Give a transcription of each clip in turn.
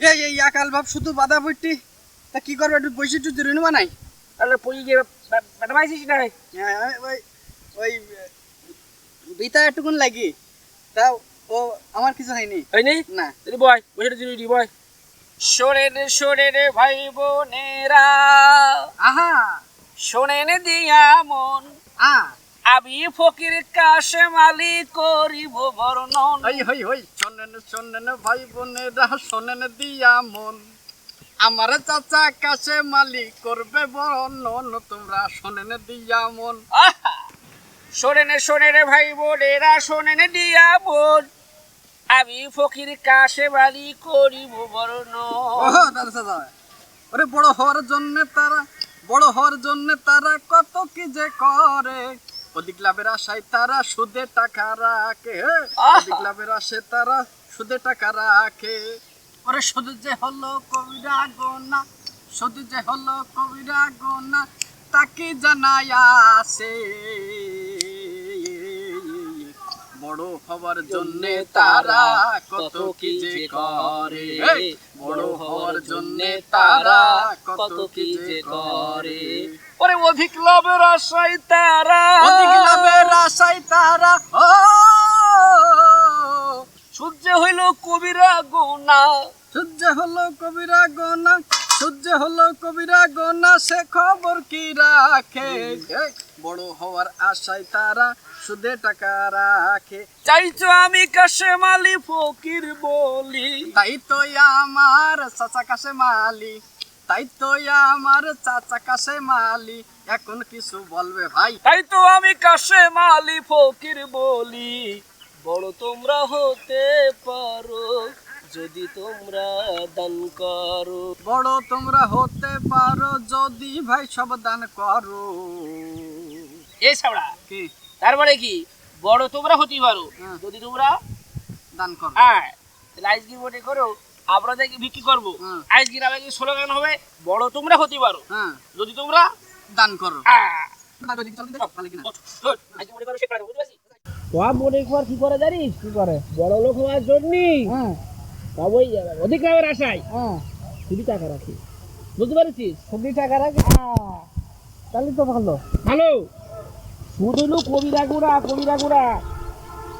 এই এই আকাল বাপ শুধু বাধা পড়তি তা কি করবে একটু বসে একটু দূরে নেবা নাই? তাহলে পই গিয়ে পাইছিস না হ্যাঁ, ওই- ওই বিতা একটুকুন লাগি। তা ও আমার কিছু হয়নি। হয় নি। তুই বয় বসে দিবি বয়। শোনেন শোনেন ভাই বোনেরা আহা! শোনেন দিয়া মন। আ। আমি ফকির কাশে মালি করিব বর্ণন। হই হই হই শোনেন শোনেন ভাই বোনেরা শোনেন দিয়া মন। আমার চাচা কাছে মালিক করবে বর্ণন তোমরা শোনেন দিয়া মন! শোনেন শোনেন ভাই বোনেরা শোনেন দিয়া বোন আমি ফকির কাশে মালি করিব বর্ণন। ওরে বড় হওয়ার জন্য তারা বড় হওয়ার জন্য তারা কত কি যে করে। অধিক লাভের আশায় তারা সুদে টাকা রাখে! অধিক লাভের আশায় তারা সুদে টাকা রাখে। ওরে শুধু যে হলো কবিরা গোনা সুদে যে হলো কবিরা গোনা তাকে জানায় আসে বড় হওয়ার জন্য তারা কত কি যে করে। বড় হওয়ার জন্য তারা কত কি যে করে। ওরে অধিক লাভের আশায় তারা। অধিক লাভের আশায় তারা। ও! সূর্য হইল কবিরা গোনা। সূর্য হলো কবিরা গোনা। সূর্য হলো কবিরা, গোনা সে খবর কি রাখে? বড় হওয়ার আশায় তারা সুদে টাকা রাখে। চাইছো আমি কাশে মালি, ফকির বলি। তাই তো আমার চাচা কাছে মালি। তাই তো আমার চাচা কাছে মালি। এখন কিছু বলবে ভাই। তাই তো আমি কাশে মালি, ফকির বলি। বড় তোমরা হতে পারো। যদি তোমরা দান করো। বড় তোমরা হতে পারো যদি ভাই সব দান করো। এ ছাড়া কি? তারপরে কি? বড় তোমরা হতে পারো হ্যাঁ। যদি তোমরা দান করো। হ্যাঁ তাহলে আজকে বটে করো আমরা দেখি বিক্রি করব। আজকে আমাকে স্লোগান হবে বড় তোমরা হতে পারো হ্যাঁ। যদি তোমরা দান করো। হ্যাঁ। যদি চলতে দাও, তাহলে কিনা? আজকে মনে করো মনে কি করে জানিস? কি করে? বড় লোক হওয়ার জন্য হ্যাঁ ওই অধিক লাভের আশায়। হ্যাঁ। খুবই টাকা রাখি। বুঝতে পারছিস? খুবই টাকা রাখে? তাহলে তো ভালো। ভালো? সুদ হলো কবিরা গুড়া কবিরা গুড়া।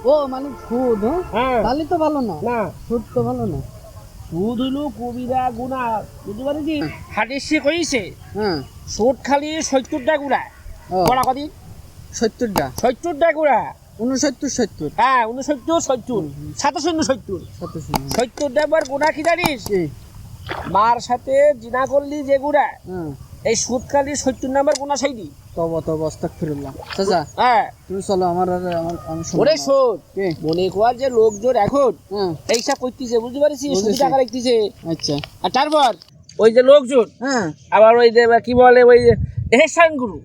ও মানে সুদ হ্যাঁ? হ্যাঁ। তাহলে তো ভালো না। না। সুদ তো ভালো না। সুদ হলো কবিরা গুণা বুঝতে পারছিস? হাটের সে কইছে হ্যাঁ। সুদ খালি সত্তরটা গুড়া। কড়া কদিন? সত্তরটা। সত্তরটা গুড়া। উনসত্তর সত্তর। হ্যাঁ উনসত্তর সত্তর। সাতাশ সত্তর। সত্তরটা বার গুণা কি জানিস? মার সাথে জিনা করলি যে এই সত্তর নাম্বার গুণা সাইডি তব তব অস্তাক চাচা হ্যাঁ। তুমি চলো আমার আমার ওরে শোন মনে কর যে লোকজন এখন এইসব করতেছে বুঝতে পারছিস? শুধু টাকা রাখতেছে। আচ্ছা। আর তারপর ওই যে লোকজন হ্যাঁ। আবার ওই যে কি বলে ওই যে এহসান গুরু।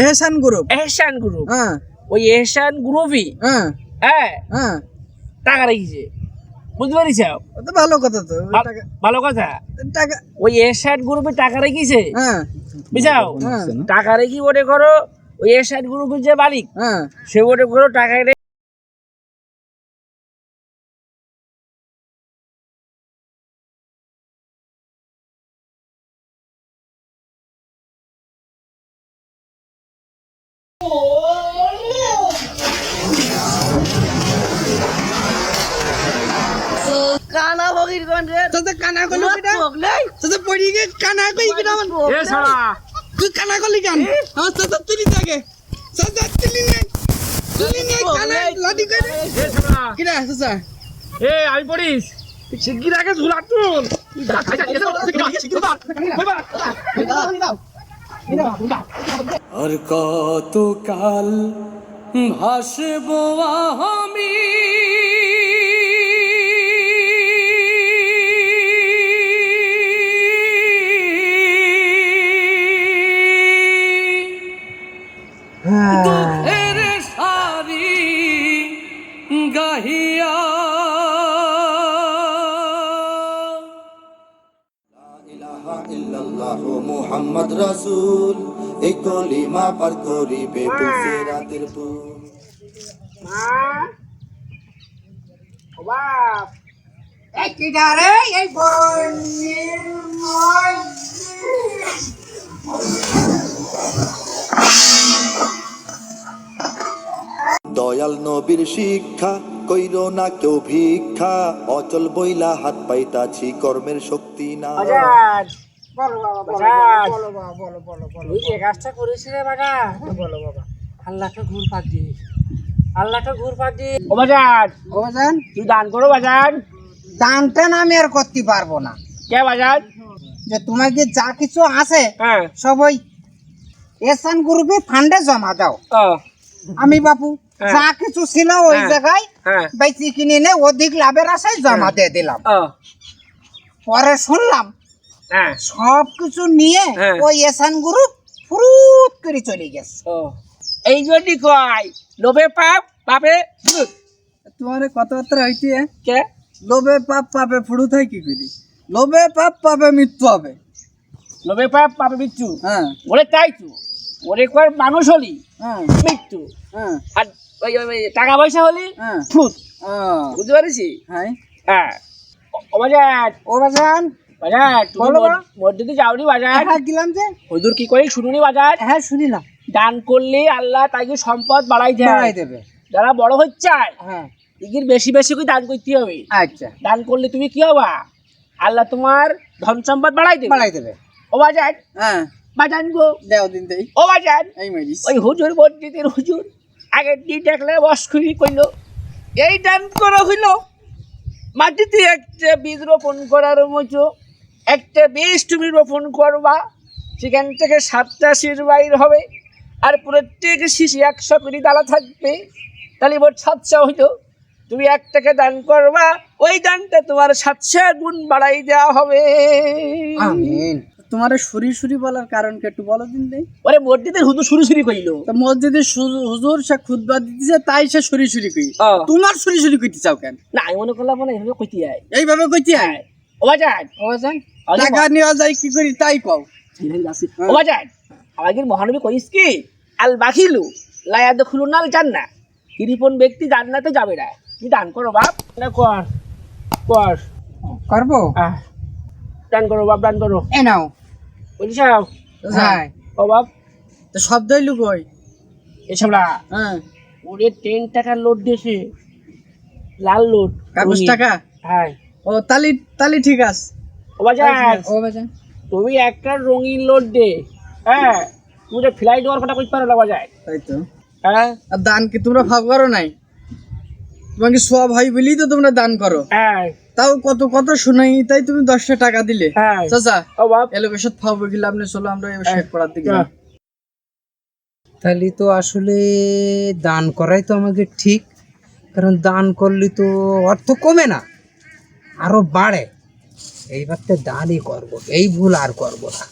এহসান গ্রুপ এহসান গ্রুপ হ্যাঁ। ওই এহসান গ্রুপই। হ্যাঁ। হ্যাঁ। হ্যাঁ। টাকা রেখেছে। বুঝতে পারিস ভালো কথা তো। ভালো কথা। টাকা ওই এহসান গ্রুপে টাকা রেখেছে। হ্যাঁ। বুঝাও? হ্যাঁ। টাকা রেখে ওটা করো ওই এহসান গ্রুপের যে মালিক হ্যাঁ। সে ওটা করো টাকা কানা কোন রে চাচা কানা করলি কিটা চকলে চাচা পড়ি গে কানা কই কিটা আমার। এ ছাড়া তুই কানা করলি কেন? আমার চাচা তুলি থাকে চাচা তুলি নে তুলি নে কানা লাডি করে। এ ছাড়া কিটা চাচা? এ আমি পড়িস? শিগগির আগে ঝুলা তুল। আর কত কাল ভাসব আমি? দুঃখের সারি গাহিয়া। ইলাহা ইল্লাল্লাহ মুহাম্মদ রাসূল এই কলিমা পার করিবে বুঝে রাতের পুর মা। ও বাপ। দয়াল নবীর শিক্ষা কইর না কেউ ভিক্ষা। অচল বইলা হাত পাইতাছি কর্মের শক্তি না। তুই যে কাজটা করেছি রে বাবা। বলো বাবা। আল্লাহকে ঘুর পাক দি আল্লাহকে ঘুর পাক দি ও বাজার ও বাজান! তুই দান করো আমি আর করতে পারব না। কে বাজার যে তোমাকে যা কিছু আছে হ্যাঁ। সব ওই এসান গ্রুপে ফান্ডে জমা দাও। আমি বাপু। যা কিছু ছিল ওই হ্যাঁ। জায়গায় হ্যাঁ। বেচি কিনে নে অধিক লাভের আশায় জমা দিয়ে দিলাম। পরে শুনলাম হ্যাঁ। সব কিছু নিয়ে হ্যাঁ। ওই এসান গ্রুপ ফুরুত করে চলে গেছে। এই জন্যই কয় লোভে পাপ পাপে ফুরুত। তোমার কথাবার্তা হইতে কে? লোভে পাপ পাবে ফুড়ু থাই কি করি? লোভে পাপ পাবে মৃত্যু হবে। লোভে পাপ পাপে মৃত্যু। হ্যাঁ। ওরে তাই তো। ওরে কয় মানুষ হলি হ্যাঁ। মৃত্যু। হ্যাঁ। আর ওই ওই- টাকা পয়সা হলে হ্যাঁ। বুঝতে পারিস হ্যাঁ। হ্যাঁ। ও- ও বাজার। ও বাজান বাজার। তুমি বলো মসজিদে যাওনি বাজার? হ্যাঁ গেলাম যে। হুজুর কি করে শুনুনি বাজার? হ্যাঁ শুনিলাম দান করলে আল্লাহ তাকে সম্পদ বাড়াই বাড়াই দেবে। যারা বড় হচ্ছে হ্যাঁ। এগির বেশি বেশি করে দান করতে হবে। আচ্ছা। দান করলে তুমি কি হবা? আল্লাহ তোমার ধন সম্পদ বাড়াই দেবে। বাড়াই দেবে। ও বাজার। হ্যাঁ। বাজান গো। দেও দিন দেই। ও বাজার। এই মারিস। ওই হুজুর মসজিদের হুজুর। আগের দিন দেখলে বসখুরি কইল, এই দান করা হইল। মাটিতে একটা বীজ রোপণ করার মতো, একটা বীজ তুমি রোপণ করবা, সেখান থেকে সাতটা শির বাইর হবে, আর প্রত্যেক শিশি একশো করে ডালা থাকবে। তাহলে মোট সাতশো হইল। তুমি একটাকে দান করবা, ওই দানটা তোমার সাতশো গুণ বাড়াই দেওয়া হবে। তোমার সুরি সুরি বলার কারণ কি একটু বলো দিন দেই? ওরে মসজিদের হুজুর শুরু শুরু কইলো। তো মসজিদে হুজুর সে খুদবা দিতেছে তাই সে সুরি সুরি কই। তোমার সুরি সুরি কইতে চাও কেন? না আমি মনে করলাম মনে হয় এভাবে কইতে যায় এইভাবে কইতে হয়। ও বাজার। ও বাজান টাকা নেওয়া যায় কি করি? তাই কও। ও বাজার। আমাদের মহানবী কইস কি? আল বাখিলু লায়া দখলু নাল জান্না কৃপণ ব্যক্তি জান্নাতে যাবে না। তুই দান করো বাপ। না কর। কর। করব? দান করো বাপ দান করো। এ নাও। বলিস হ্যাঁ বাপ তো শব্দই লুকোই এসব না। হ্যাঁ। ওরে টেন টাকার লোড দিয়েছে। লাল লোড কাগজ টাকা? হ্যাঁ। ও তালি তালি ঠিক আছে। ও বাজার ও বাজান তুমি একটা রঙিন লোড দে। হ্যাঁ তুমি যে ফ্লাইট দেওয়ার কথা কইতে পারো না বাজার তাই তো। হ্যাঁ। আর দান কি তোমরা ভাব করো নাই? তোমাকে সব ভাই বলি তো তোমরা দান করো। হ্যাঁ। তাও কত কত শুনাই তাই তুমি দশটা টাকা দিলে। হ্যাঁ। চাচা ফাউবে গেলে আপনি চলো আমরা শেখ পড়ার দিকে হ্যাঁ। তাহলে তো আসলে দান করাই তো আমাকে ঠিক কারণ দান করলে তো অর্থ কমে না আরও বাড়ে। এইবার তো দানই করব এই ভুল আর করব না।